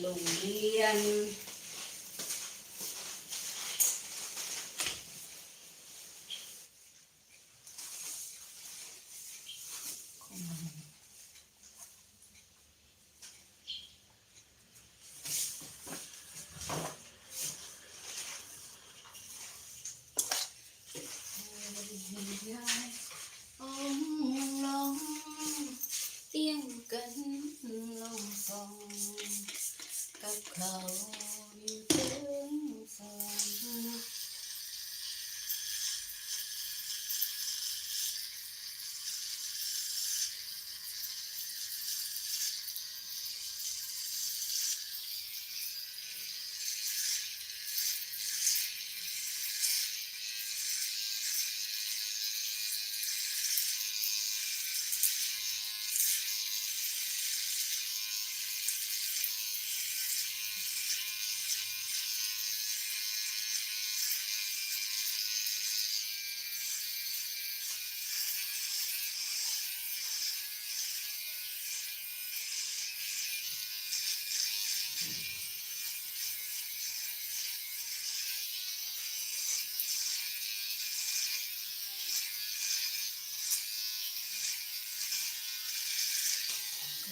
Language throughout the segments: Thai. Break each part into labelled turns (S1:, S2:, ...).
S1: โรงเรียน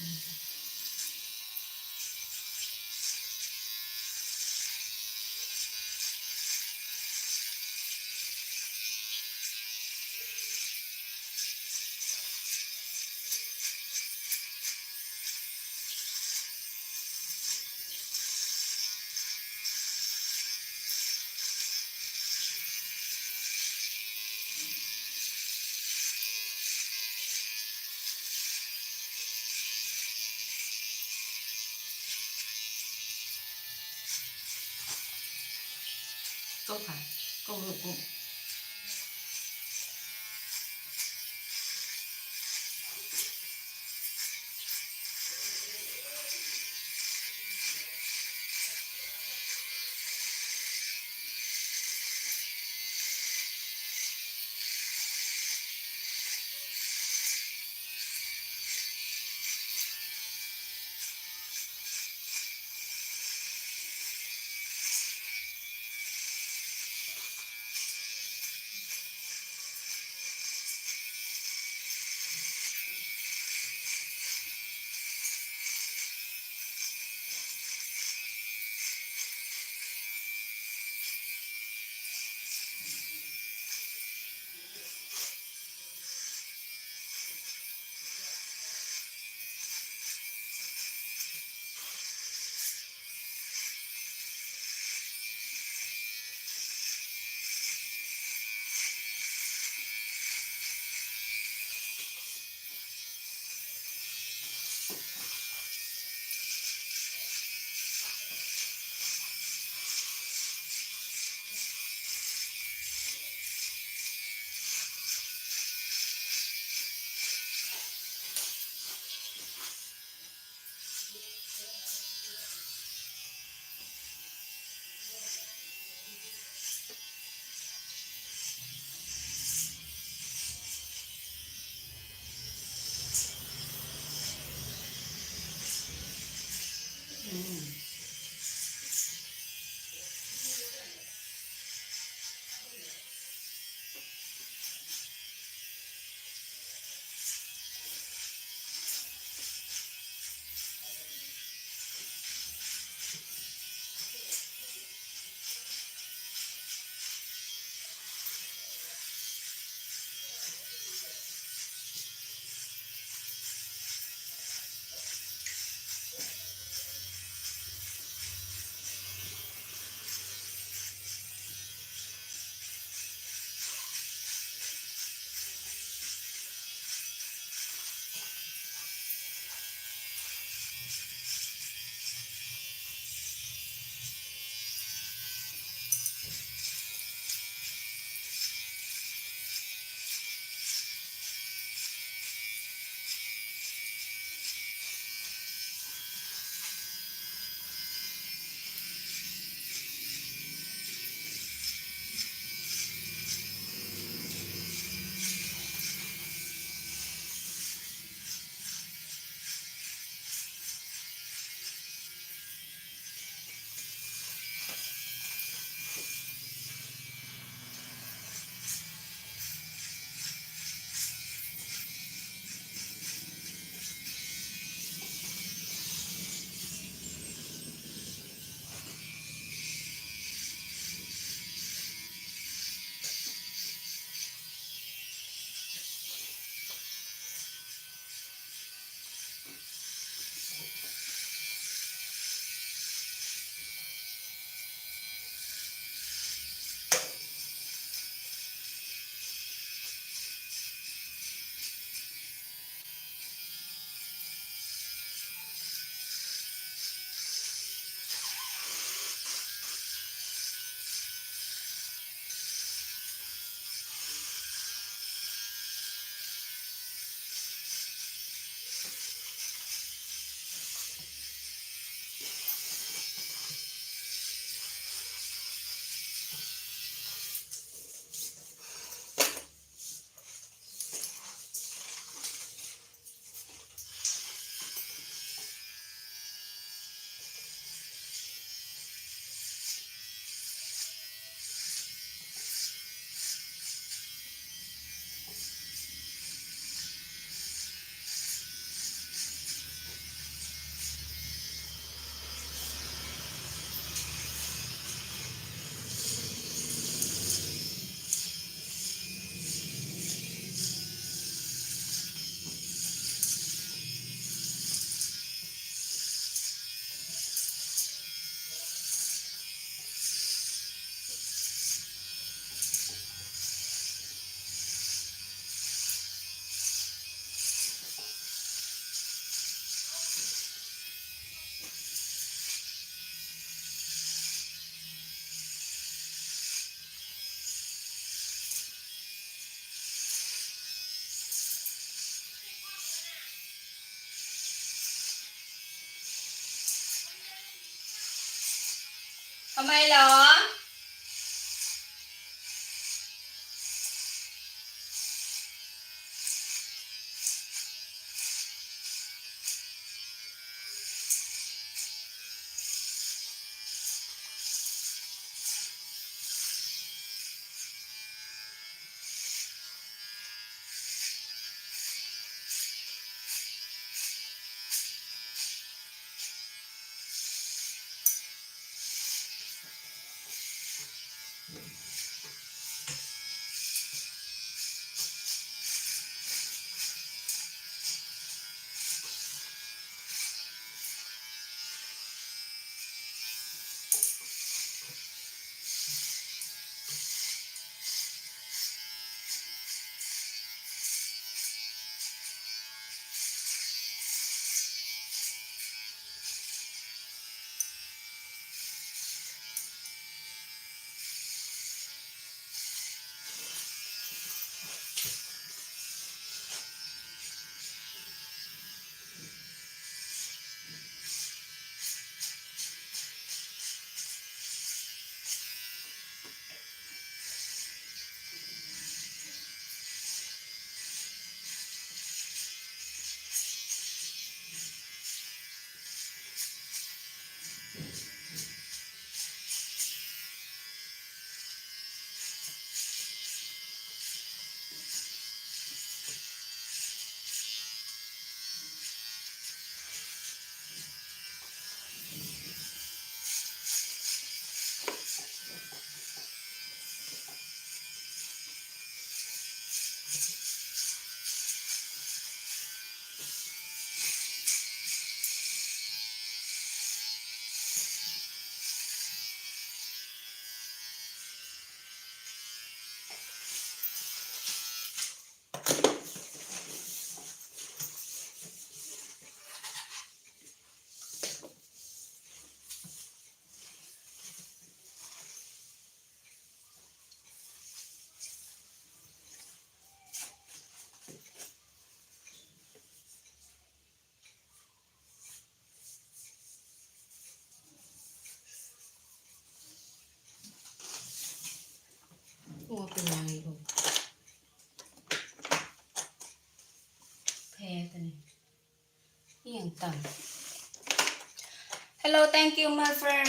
S1: Mm-hmm. ก้ ไมเหรอ Hello thank you my friend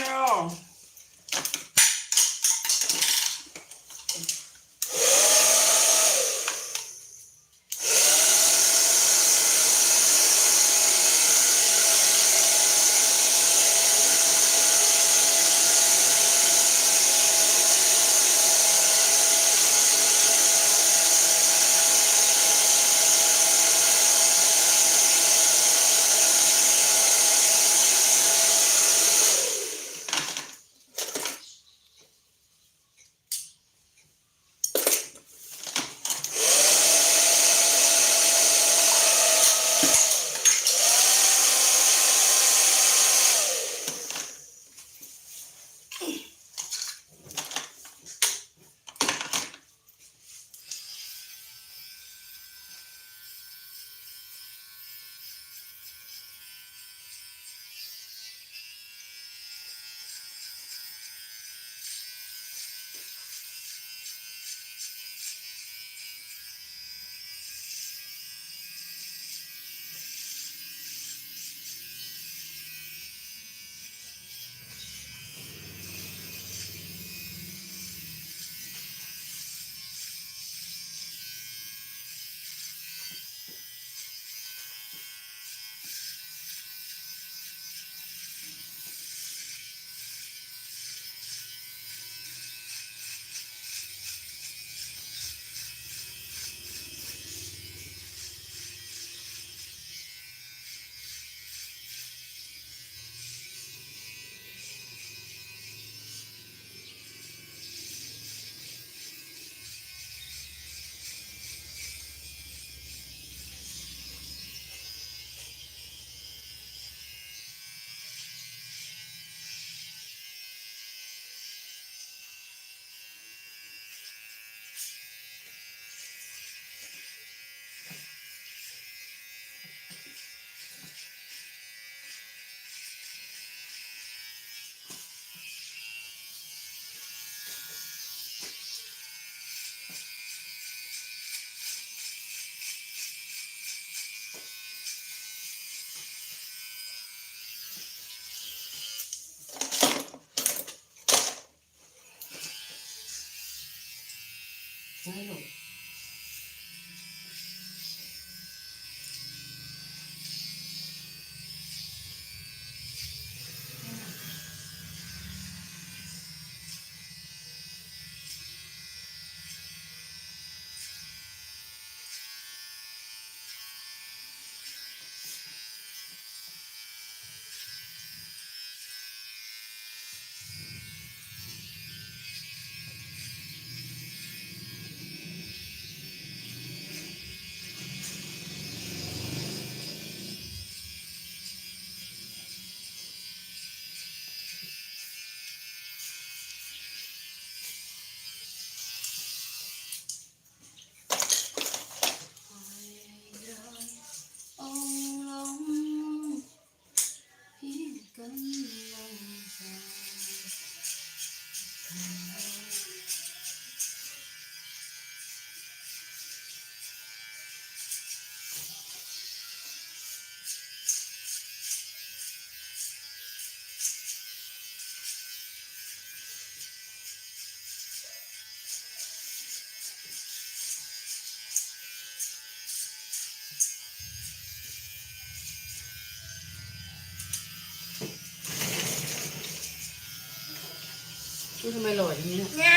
S1: นี่
S2: ทำไมหล่ออย่างนี้เนี่ย
S3: นะ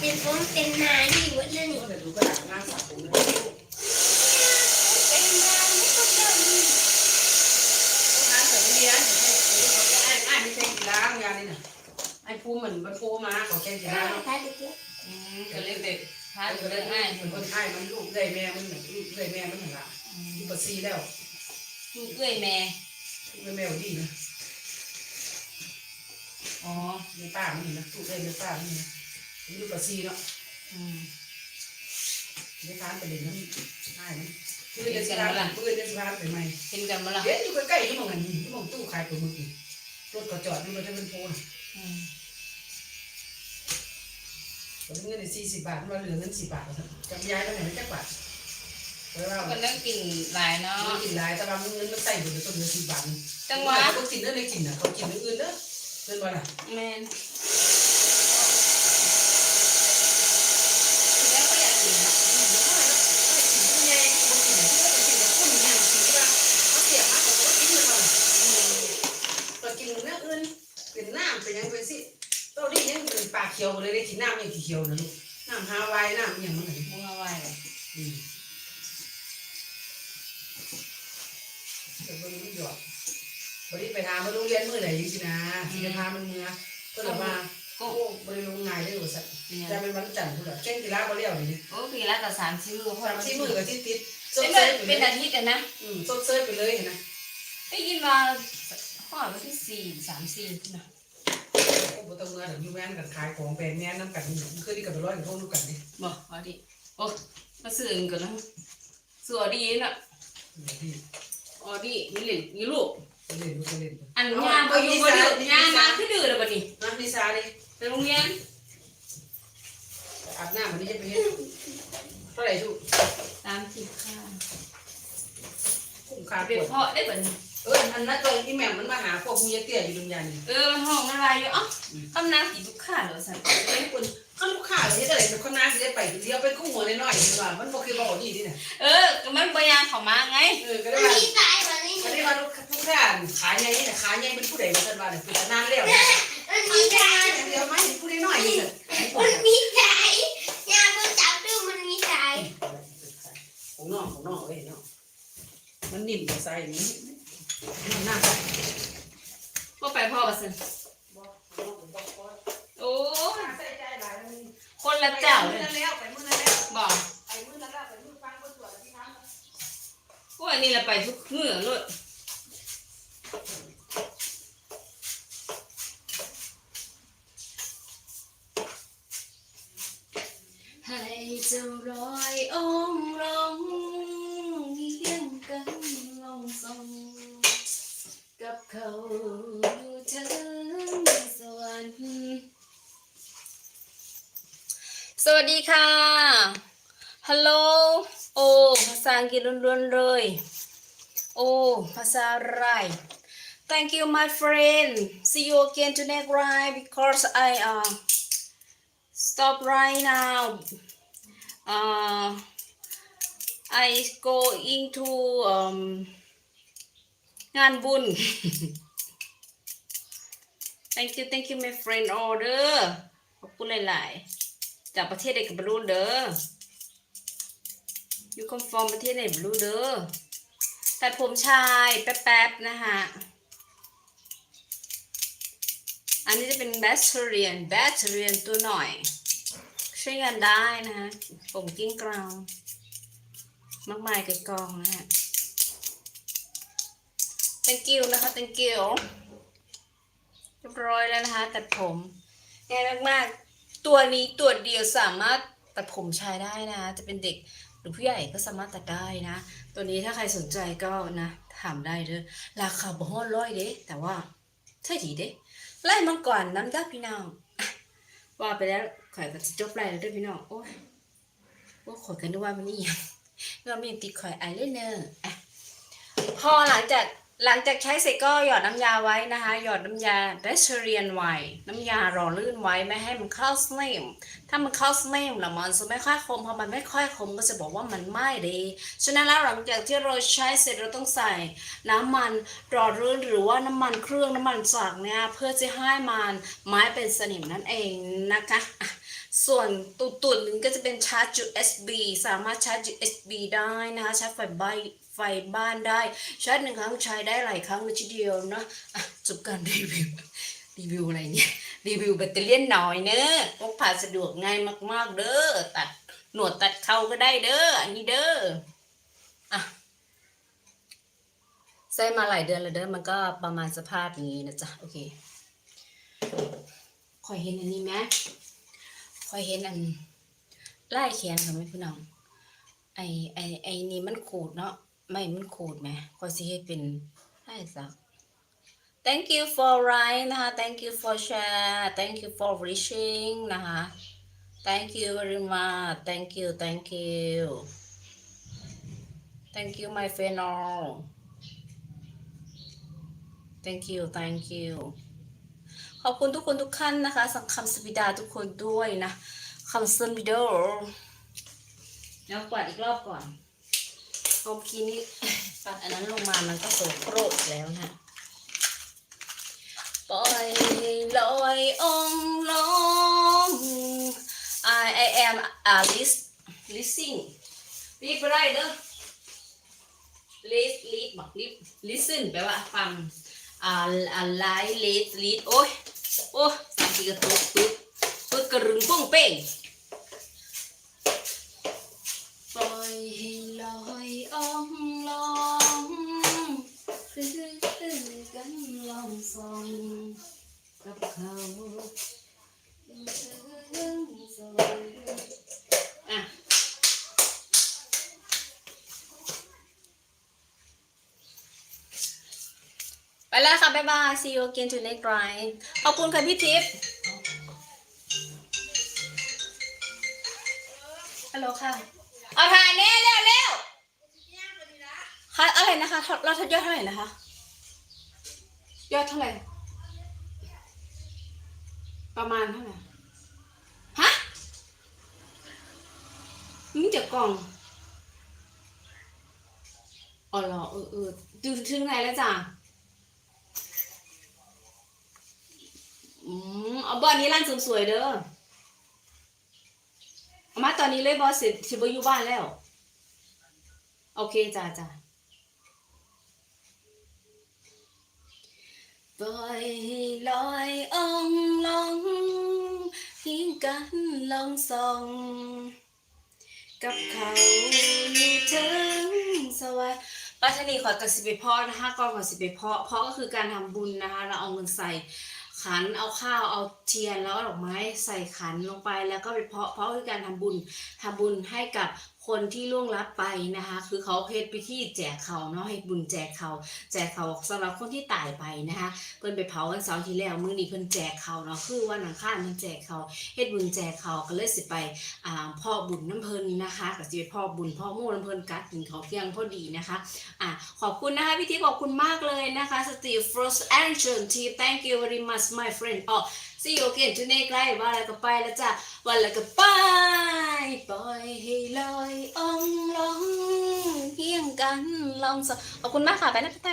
S3: เป็นผมเป็นนาดีหมดเลยนี่
S2: ก็แต่ดูกระดาษหน้าสระผมเลย
S3: เป็นนาไม่ต้องเดินนี่
S2: น้าใส่เรียนเขาจะอ่านอ่านไม่ใช่กีฬางานนี่น่ะไอ้ภูมิเหมือนมันโพมาเขาแค่กีฬาเนาะ
S3: ใครไปเก็บ
S1: อืมก็เล็กเด็กพาอยู่เรื่องง่าย
S2: เป็นคนไข้มันลูกได้แม่มันลูกได้แม่มันหนละอยู่ปัสซีแล้ว
S1: ลูกเอ้ยแม่
S2: ลูกได้แม่ดีนะ
S1: อ๋อ
S2: ในป้ามันนะลูกได้ในป้ามันนะอยู่ปัสซีเนาะ
S1: อืม
S2: ในทานไปเลยนั้นง่ายมันคือเดี๋ยวสิพาคือเดี๋ยวสิพาไปใหม่
S1: เห็นกันมาละ
S2: เดี๋ยวอยู่ใกล้ๆที่มองกันที่มองตู้ขายปลาหมึกนี่รถก็จอดนี่มันจะเป็นโพน
S1: อืม
S2: ตอนนี้เงินสี่สิบบาทมาเหลือเงินสิบบาทกับยายไปไหนไม่จักบาทเพราะว่า
S1: ก็นั่งกินหลายเนาะ
S2: มันกินหลายแต่ว่าเงินมันใส่อยู่ในต้นเดือนสิบบาท
S1: จังหวะ
S2: เขากินเด้อเลยกินนะเขากินอื่นเด้อ เดินบ่ล่ะ
S1: แมนแล้วก็อยากกินเนาะ
S2: กินเนื้ออื่นเป็นน้ำเป็นยังเป็นสิตอนนี้ยังเป็นปลาเขียวเลยได้กินน้ำยังกี่เขียวนะลูกน้ำฮาวายน้ำยังมันไหน
S1: มึงเอาไว้เลย
S2: อืมแต่บริหยอด บริไปหามาโรงเรียนเมื่อไหร่ยังสินะสิจะพามันเมื่อก็เลยมา
S1: ก็
S2: โอ้บริลงนายได้หมดสัก
S1: เป็นยัง
S2: จะเป็นวันจันทร์พูดอะเช่นกีฬาบอลเลี้ยวนี่
S1: โอ้ปีละก็สามชิ้นมือพอ
S2: ทำที่มือกับที่ติดซ
S1: เป็
S2: ด
S1: น
S2: เซยไป
S1: เป็น
S2: เลย
S1: อาทิตย์กันนะ
S2: อืมซดเซยไปเลยเห็นไหม
S1: ได้ยินมาข้อวันที่สี่สามสี่นะ
S2: โอ้โหต้องเมื่อเดี๋ยวยูแมนกันขายของแปลงแม่น้ำกันนี่คือที่กับไปร้อยกับพวกนู้นกันนี่
S1: บอกเอาดิโอ้มาสื่อกันนะสื่อดีน่ะ
S2: ที่
S1: อ๋อดีนี่เหล่นี่ลูก
S2: ไป เล่นไปเล่น
S1: อันงานไปอยู่บนดืองานมาขึ้นดื้อเลยบัดนี้
S2: นะนิสาดิ
S1: ไปโรงเรียน
S2: อาบน้ำวันนี้จะไปเห็นเท่าไหร่ทุก
S1: ตามที่ค่า
S2: คุ้มค่า
S1: ไป
S2: ปวด
S1: เพาะได้บัดนี้
S2: เอออันนั้นตรงที่แม่มันมาหาพวกมูยเตี้ยอยู่ดุนยันนี่
S1: เออมันห้องมันอะไรอยู่อ๋อคำนามสีทุกข้าเหรอสัน
S2: ไอ้คนเขาลูกค้าเลยจะไหนเป็นคนน้าสิได้ไปเดียวไปกู้หัวน้อยๆเห็นว่ามันบ่คือบอกนี่นี่น่ะ
S1: เออก็มันบยางเขามาไง
S2: เออก็ได้
S3: มัน
S2: ว่า
S3: มีสายแบบนี้
S2: ก็ได้ว่าลูกลูกค้าขายใหญ่นี่น่ะขายใหญ่เป็นผู้ใดมาซั่นว่าเนี่ยเป็นนานแล้ว
S3: มันมีสาย
S2: เดียวไม่ผู้ใดน้อยนี่น่ะ
S3: มันมีสายยาเพิ่งจับดูมันมีสาย
S2: ของน้องของน้องเอ้ยเนาะมันนิ่มกว่าไส้นี่มันน้ำ
S1: ก็ไปพ่อบัสัน
S2: บอกบอกบ
S1: โอ้ย
S2: ใส่ใจหลายแล้วนี่
S1: คนละเจ้า
S2: ไป
S1: เล
S2: มื้อยนั้นแล้วไปมือแล้ว
S1: บอก
S2: ไปมือแล้วไปมือฟังคนตรวจที่ทำ
S1: โอ้ยนี่เราไปทุกเมื่อเลยให้เจ้ารอยองค์ลงเยี่ยงกันลงทรงกับเขาอยู่เทิงสวรรค์ สวัสดีค่ะ ฮัลโหล โอ้ ภาษาอังกฤษล้วนๆเลย โอ้ ภาษาอะไร Thank you my friend see you again to next ride because I uh stop right now uh, I go into um งานบุญ thank you thank you my friend order ขอบคุณหลายๆ จากประเทศใดกับบรูเด้อ you come from ประเทศไหนบรูเด้อตัดผมชายแป๊บๆนะฮะอันนี้จะเป็นแบตเตอรี่แบตเตอรี่ตัวหน่อยใช้งานได้นะฮะผมกิ้งกราวมากมายกับกองนะฮะ thank you นะคะ thank you เรียบร้อยแล้วนะคะตัดผมง่ายมากๆ ตัวนี้ตัวเดียวสามารถตัดผมชายได้นะ จะเป็นเด็กหรือผู้ใหญ่ก็สามารถตัดได้นะ ตัวนี้ถ้าใครสนใจก็นะถามได้เด้อราคาบ่ฮ้อนร้อยเด้แต่ว่าใช่ดีเด้ไล่มังก่อนน้ำดับพี่น้องว่าไปแล้วข่อยก็จะจบไล่แล้วด้อพี่น้องโอ้ยว่าข่อยกันด้วยว่ามันนี่ยังเรามีติดข่อยไอเลนเนอร์อะพอหลังจาก หลังจากใช้เสร็จก็หยอดน้ำยาไว้นะคะ หยอดน้ำยาเดชเรียนไว้ น้ำยาหล่อลื่นไว้ไม่ให้มันเข้าสนิมถ้ามันเข้าสนิมล้วมันจะไม่ค่อยคมพอมันไม่ค่อยคมก็จะบอกว่ามันไม่ดีฉะนั้นแล้วหลังจากที่เราใช้เสร็จเราต้องใส่น้ำมันหล่อลื่นหรือว่าน้ำมันเครื่องน้ำมันจากเนี่ยเพื่อจะให้มันไม้เป็นสนิมนั่นเองนะคะส่วนตุ่นหนึ่งก็จะเป็นชาร์จ USB สามารถชาร์จ USB ได้นะคะชาร์จไฟใบ ไฟบ้านได้ชาร์จหนึ่งครั้งใช้ได้หลายครั้งเลยทีเดียวนะอะจบการรีวิวรีวิวอะไรเนี่ยรีวิวแบตเตอรี่หน่อยเนอะพกพาสะดวกง่ายมากๆ เด้อตัดหนวดตัดเขาก็ได้เด้ออันนี้เด้ออะใส่มาหลายเดือนแล้วเด้อมันก็ประมาณสภาพอย่างนี้นะจ๊ะโอเคคอยเห็นอันนี้ไหมคอยเห็นอันไล่แขนค่ะแม่พี่น้องไอไอไอนี่มันขูดเนาะ ไม่มันขูดไหมคอยสิให้เป็นไล่สัก thank you for right นะคะ thank you for share thank you for reaching นะคะ thank you very much thank you thank you thank you my friend all thank you thank you ขอบคุณทุกคนทุกท่านนะคะสังคำสปิดาทุกคนด้วยนะคำสปิดาแล้วกวาดอีกรอบก่อน เมื่อกี้นี้ปัดอันนั้นลงมามันก็โสโครกแล้วนะปล่อยลอยองลง I I am a list listening รีบไปได้เด้อ list lead บอก lead listen แปลว่าฟังอ่าอ่า lie lead lead โอ้ยโอ้ยสามทีกระตุกตุ๊ดตุ๊ดกระรึงป้งเป้งปล่อยให้ ลอยองลงคือกันลองส่องกับเขาไปแล้วค่ะ บ๊ายบาย see you again to next ride ขอบคุณค่ะพี่ทิพย์ฮัลโหลค่ะ เอาถ่ายเน่เร็วเร็ว ค่ะอะไรนะคะเราทยอดเท่าไหร่นะคะ ยอดเท่าไหร่ ประมาณเท่าไหร่ฮะมีแต่กล่องอ๋อเหรอเออเออดูถึงไหนแล้วจ้ะอืมเอาบ้านนี้ร้านเสริมสวยเด้อเอามาตอนนี้เลยบอสสิสิบอยู่บ้านแล้ว โอเคจ้าจ้า ปล่อยลอยองลงทิ้งกันลองส่อง กับเขาอยู่ถึงสวรรค์ปัชนีขอกับสิบเอ็ดพ่อนะคะก่อนขอสิบเอ็ดพ่อเพราะก็คือการทำบุญนะคะ เราเอาเงินใส่ขันเอาข้าวเอาเทียนแล้วดอกไม้ใส่ขันลงไปแล้วก็ไปเพาะเพาะคือการทำบุญทำบุญให้กับ คนที่ล่วงลับไปนะคะ คือเขาเฮ็ดพิธีแจกเขาเนาะให้บุญแจกเขาแจกเขาสำหรับคนที่ตายไปนะคะ เพิ่นไปเผาวันเสาร์ที่แล้วมื้อนี้เพิ่นแจกเขาเนาะคือวันอังคารเพิ่นแจกเขาเฮ็ดบุญแจกเขาก็เลยสิไปอ่าพ่อบุญน้ำเพลินนะคะกับชีวิตพ่อบุญพ่อโม่น้ำเพลินกัดกินเขาเที่ยงพอดีนะคะอะขอบคุณนะคะพี่ทิพย์ขอบคุณมากเลยนะคะสตีฟฟรอสแอนเชนที thank you very much my friend อ๋อ see you again today ใกล้ว่าแล้วก็ไปแล้วจ้ะวันแล้วก็ไปไปล่อยให้ลอยอ่องลองเฮียงกันลองสขอบคุณมากค่ะไปนะพี่แต้